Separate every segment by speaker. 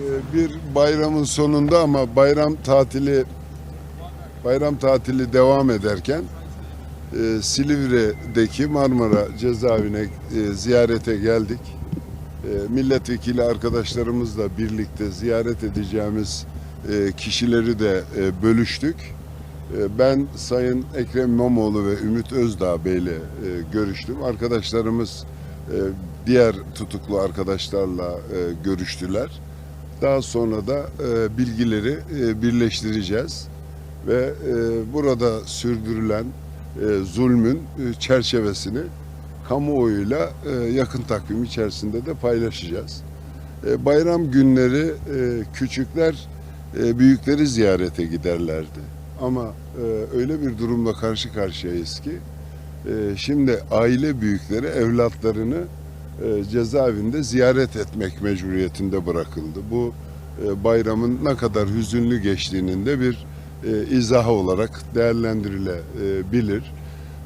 Speaker 1: Ee, bir bayramın sonunda ama bayram tatili bayram tatili devam ederken e, Silivri'deki Marmara cezaevine e, ziyarete geldik. E, milletvekili arkadaşlarımızla birlikte ziyaret edeceğimiz e, kişileri de e, bölüştük. E, ben Sayın Ekrem İmamoğlu ve Ümit Özdağ Bey'le e, görüştüm. Arkadaşlarımız e, diğer tutuklu arkadaşlarla e, görüştüler. Daha sonra da e, bilgileri e, birleştireceğiz ve e, burada sürdürülen e, zulmün e, çerçevesini kamuoyuyla e, yakın takvim içerisinde de paylaşacağız. E, bayram günleri e, küçükler e, büyükleri ziyarete giderlerdi. Ama e, öyle bir durumla karşı karşıyayız ki e, şimdi aile büyükleri evlatlarını e, cezaevinde ziyaret etmek mecburiyetinde bırakıldı. Bu e, bayramın ne kadar hüzünlü geçtiğinin de bir e, izahı olarak değerlendirilebilir.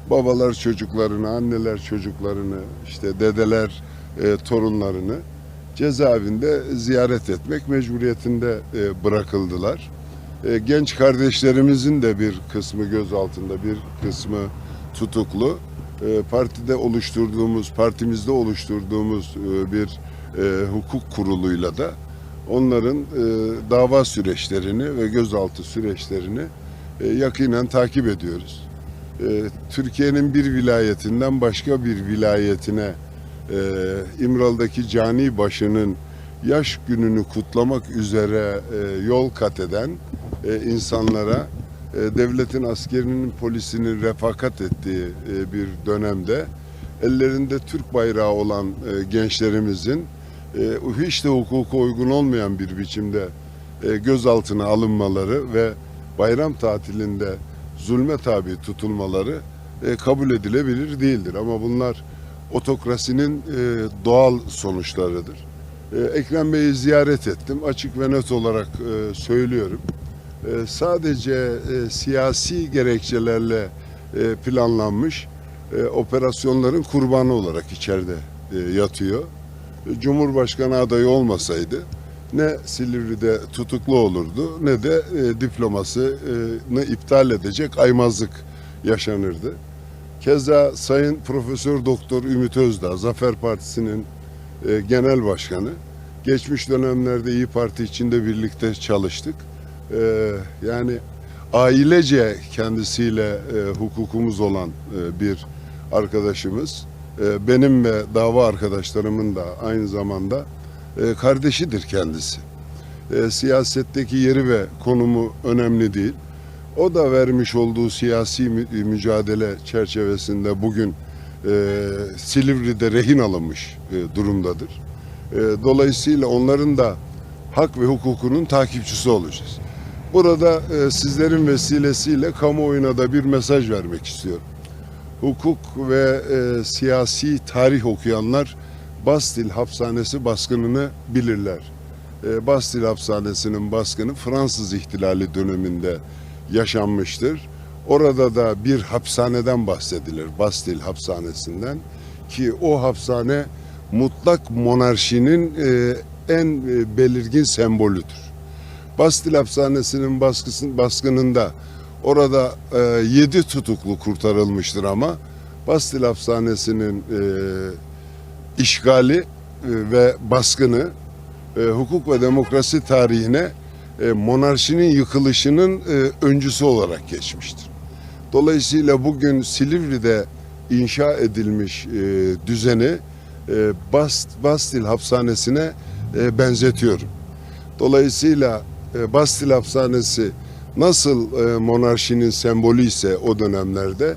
Speaker 1: Babalar çocuklarını, anneler çocuklarını, işte dedeler torunlarını cezaevinde ziyaret etmek mecburiyetinde e, bırakıldılar. Genç kardeşlerimizin de bir kısmı gözaltında, bir kısmı tutuklu. E, partide oluşturduğumuz, partimizde oluşturduğumuz e, bir e, hukuk kuruluyla da onların e, dava süreçlerini ve gözaltı süreçlerini yakinen takip ediyoruz. Türkiye'nin bir vilayetinden başka bir vilayetine İmralı'daki cani başının yaş gününü kutlamak üzere yol kat eden insanlara devletin askerinin polisinin refakat ettiği e, bir dönemde ellerinde Türk bayrağı olan e, gençlerimizin e, hiç de hukuka uygun olmayan bir biçimde e, gözaltına alınmaları ve bayram tatilinde zulme tabi tutulmaları e, kabul edilebilir değildir. Ama bunlar otokrasinin e, doğal sonuçlarıdır. E, Ekrem Bey'i ziyaret ettim. Açık ve net olarak e, söylüyorum. E, sadece e, siyasi gerekçelerle e, planlanmış e, operasyonların kurbanı olarak içeride yatıyor. Cumhurbaşkanı adayı olmasaydı ne Silivri'de tutuklu olurdu ne de diplomasını iptal edecek aymazlık yaşanırdı. Keza Sayın Profesör Doktor Ümit Özdağ, Zafer Partisi'nin genel başkanı. Geçmiş dönemlerde İyi Parti içinde birlikte çalıştık. E, yani ailece kendisiyle e, hukukumuz olan e, bir arkadaşımız. E, benim ve dava arkadaşlarımın da aynı zamanda e, kardeşidir kendisi. E, siyasetteki yeri ve konumu önemli değil. O da vermiş olduğu siyasi mü- mücadele çerçevesinde bugün e, Silivri'de rehin alınmış e, durumdadır. E, dolayısıyla onların da hak ve hukukunun takipçisi olacağız. Burada e, sizlerin vesilesiyle kamuoyuna da bir mesaj vermek istiyorum. Hukuk ve e, siyasi tarih okuyanlar Bastil hapishanesi baskınını bilirler. E, Bastil hapishanesinin baskını Fransız ihtilali döneminde yaşanmıştır. Orada da bir hapishaneden bahsedilir, Bastil hapishanesinden ki o hapishane mutlak monarşinin e, en e, belirgin sembolüdür. Bastil hapishanesinin baskısın, baskınında orada e, yedi tutuklu kurtarılmıştır ama Bastil hapishanesinin e, işgali e, ve baskını e, hukuk ve demokrasi tarihine e, monarşinin yıkılışının e, öncüsü olarak geçmiştir. Dolayısıyla bugün Silivri'de inşa edilmiş e, düzeni e, Bast, Bastil hapishanesine e, benzetiyorum. Dolayısıyla Bastil hapishanesi nasıl e, monarşinin sembolü ise o dönemlerde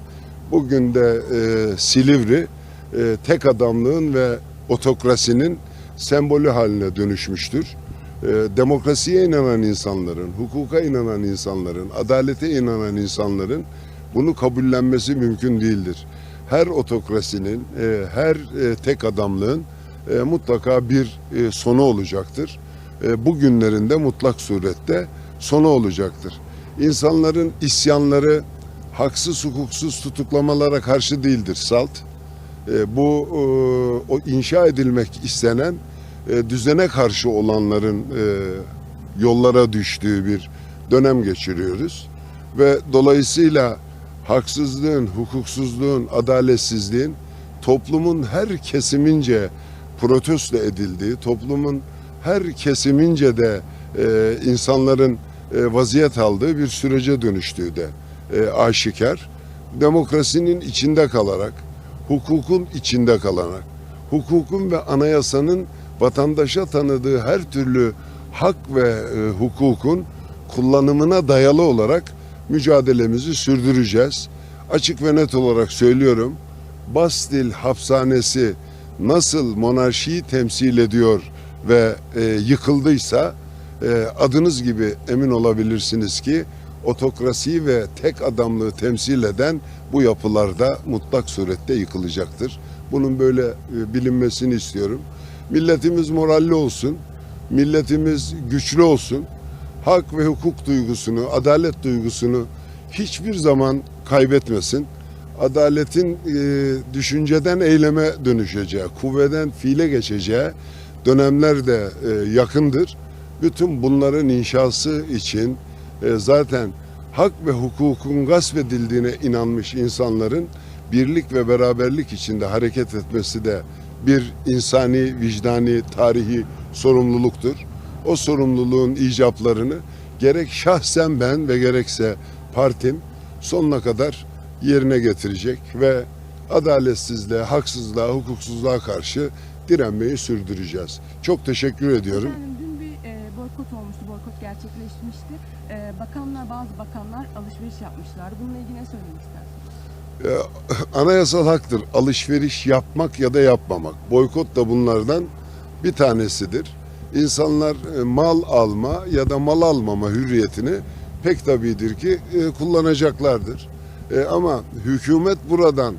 Speaker 1: bugün de e, Silivri e, tek adamlığın ve otokrasinin sembolü haline dönüşmüştür. E, demokrasiye inanan insanların, hukuka inanan insanların, adalete inanan insanların bunu kabullenmesi mümkün değildir. Her otokrasinin, e, her e, tek adamlığın e, mutlaka bir e, sonu olacaktır. E, bugünlerinde mutlak surette sonu olacaktır. İnsanların isyanları haksız hukuksuz tutuklamalara karşı değildir salt. E, bu e, o inşa edilmek istenen düzene karşı olanların yollara düştüğü bir dönem geçiriyoruz. Ve dolayısıyla haksızlığın, hukuksuzluğun, adaletsizliğin toplumun her kesimince protesto edildiği, toplumun her kesimince de e, insanların e, vaziyet aldığı bir sürece dönüştüğü de e, aşikar. Demokrasinin içinde kalarak, hukukun içinde kalarak, hukukun ve anayasanın vatandaşa tanıdığı her türlü hak ve e, hukukun kullanımına dayalı olarak mücadelemizi sürdüreceğiz. Açık ve net olarak söylüyorum. Bastil hapishanesi nasıl monarşiyi temsil ediyor ve e, yıkıldıysa e, adınız gibi emin olabilirsiniz ki otokrasiyi ve tek adamlığı temsil eden bu yapılarda mutlak surette yıkılacaktır. Bunun böyle e, bilinmesini istiyorum. Milletimiz moralli olsun, milletimiz güçlü olsun. Hak ve hukuk duygusunu, adalet duygusunu hiçbir zaman kaybetmesin. Adaletin e, düşünceden eyleme dönüşeceği, kuvveden fiile geçeceği dönemler de e, yakındır. Bütün bunların inşası için e, zaten hak ve hukukun gasp edildiğine inanmış insanların birlik ve beraberlik içinde hareket etmesi de bir insani, vicdani, tarihi sorumluluktur. O sorumluluğun icaplarını gerek şahsen ben ve gerekse partim sonuna kadar yerine getirecek ve adaletsizliğe, haksızlığa, hukuksuzluğa karşı direnmeyi sürdüreceğiz. Çok teşekkür ediyorum.
Speaker 2: Efendim dün bir e, boykot olmuştu, boykot gerçekleşmişti. E, bakanlar, bazı bakanlar alışveriş yapmışlar. Bununla ilgili ne söylemek istersiniz?
Speaker 1: Ee, anayasal haktır alışveriş yapmak ya da yapmamak. Boykot da bunlardan bir tanesidir. İnsanlar e, mal alma ya da mal almama hürriyetini pek tabidir ki e, kullanacaklardır. E, Ama hükümet buradan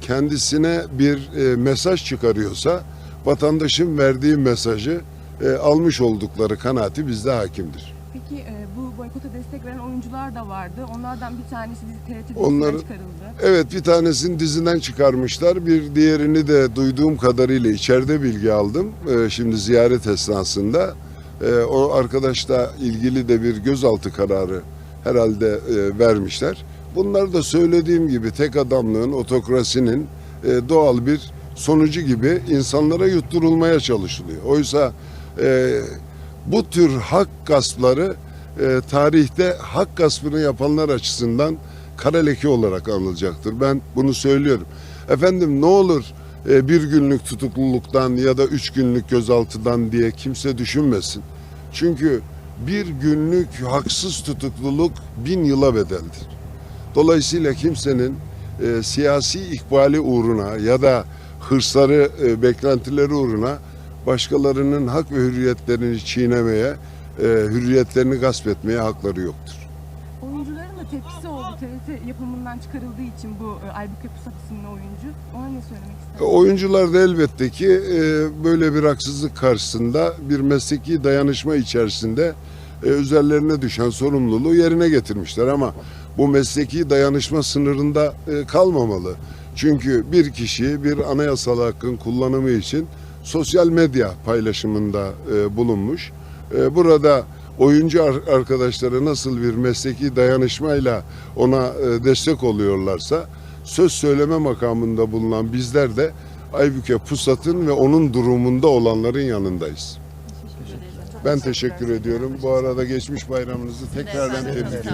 Speaker 1: kendisine bir e, mesaj çıkarıyorsa vatandaşın verdiği mesajı e, almış oldukları kanaati bizde hakimdir.
Speaker 2: Peki e, bu boykota destek veren oyuncular da vardı. Onlardan bir tanesi dizi TRT
Speaker 1: Onları-
Speaker 2: çıkarıldı.
Speaker 1: Evet bir tanesini dizinden çıkarmışlar. Bir diğerini de duyduğum kadarıyla içeride bilgi aldım. Ee, şimdi ziyaret esnasında. Ee, o arkadaşla ilgili de bir gözaltı kararı herhalde e, vermişler. Bunlar da söylediğim gibi tek adamlığın, otokrasinin e, doğal bir sonucu gibi insanlara yutturulmaya çalışılıyor. Oysa e, bu tür hak gaspları e, tarihte hak gaspını yapanlar açısından kara leke olarak anılacaktır. Ben bunu söylüyorum. Efendim ne olur e, bir günlük tutukluluktan ya da üç günlük gözaltıdan diye kimse düşünmesin. Çünkü bir günlük haksız tutukluluk bin yıla bedeldir. Dolayısıyla kimsenin e, siyasi ikbali uğruna ya da hırsları, e, beklentileri uğruna başkalarının hak ve hürriyetlerini çiğnemeye, e, hürriyetlerini gasp etmeye hakları yoktur.
Speaker 2: Oyuncuların da tepkisi oldu TRT yapımından çıkarıldığı için bu e, Aybüke Pusat isimli oyuncu. Ona ne söylemek
Speaker 1: E,
Speaker 2: istersiniz?
Speaker 1: Oyuncular da elbette ki e, böyle bir haksızlık karşısında bir mesleki dayanışma içerisinde e, üzerlerine düşen sorumluluğu yerine getirmişler ama bu mesleki dayanışma sınırında e, kalmamalı. Çünkü bir kişi bir anayasal hakkın kullanımı için sosyal medya paylaşımında e, bulunmuş. E, burada oyuncu ar- arkadaşları nasıl bir mesleki dayanışmayla ona e, destek oluyorlarsa söz söyleme makamında bulunan bizler de Aybüke Pusat'ın ve onun durumunda olanların yanındayız. Ben teşekkür ediyorum. Bu arada geçmiş bayramınızı tekrardan tebrik ediyorum.